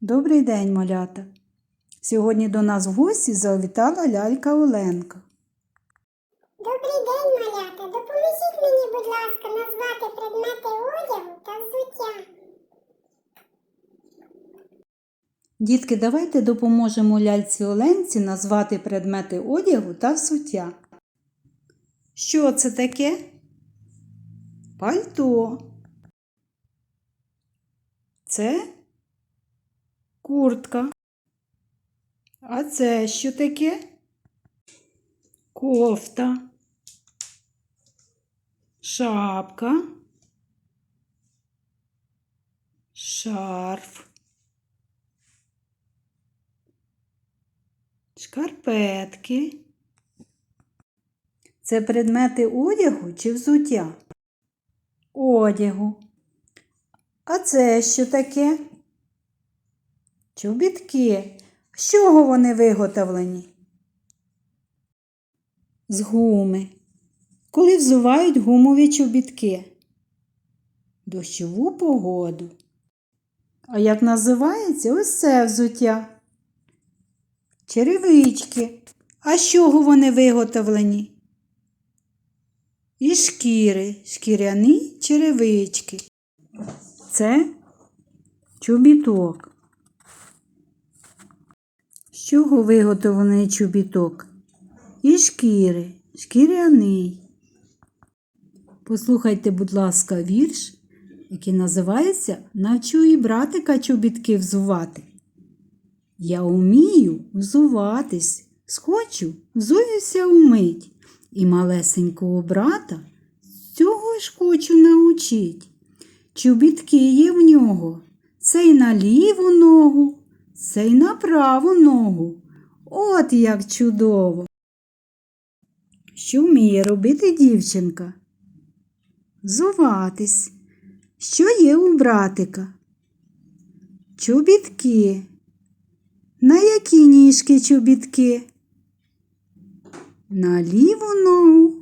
Добрий день, малята! Сьогодні до нас в гості завітала лялька Оленка. Добрий день, малята. Допоможіть мені, будь ласка, назвати предмети одягу та взуття. Дітки, давайте допоможемо ляльці Оленці назвати предмети одягу та взуття. Що це таке? Пальто. Це куртка. А це що таке? Кофта. Шапка. Шарф. Шкарпетки. Це предмети одягу чи взуття? Одягу. А це що таке? Чобітки. З чого вони виготовлені? З гуми. Коли взувають гумові чобітки? Дощову погоду. А як називається ось це взуття? Черевички. А з чого вони виготовлені? Із шкіри, шкіряні черевички. Це чобіток. Чого виготовлений чобіток? Із шкіри, шкіряний. Послухайте, будь ласка, вірш, який називається Навчу і братика чобітки взувати. Я умію взуватись, схочу, взуюся умить, і малесенького брата цього ж хочу научить. Чобітки є в нього, цей на ліву ногу, цей на праву ногу. От як чудово. Що вміє робити дівчинка? Взуватись. Що є у братика? Чобітки. На які ніжки чобітки? На ліву ногу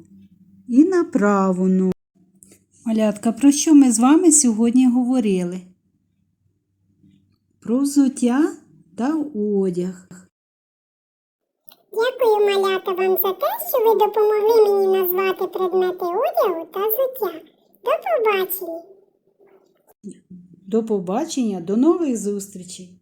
і на праву ногу. Малятка, про що ми з вами сьогодні говорили? Про взуття та одяг. Дякую, малята, вам за те, що ви допомогли мені назвати предмети одягу та взуття. До побачення! До побачення, до нових зустрічей!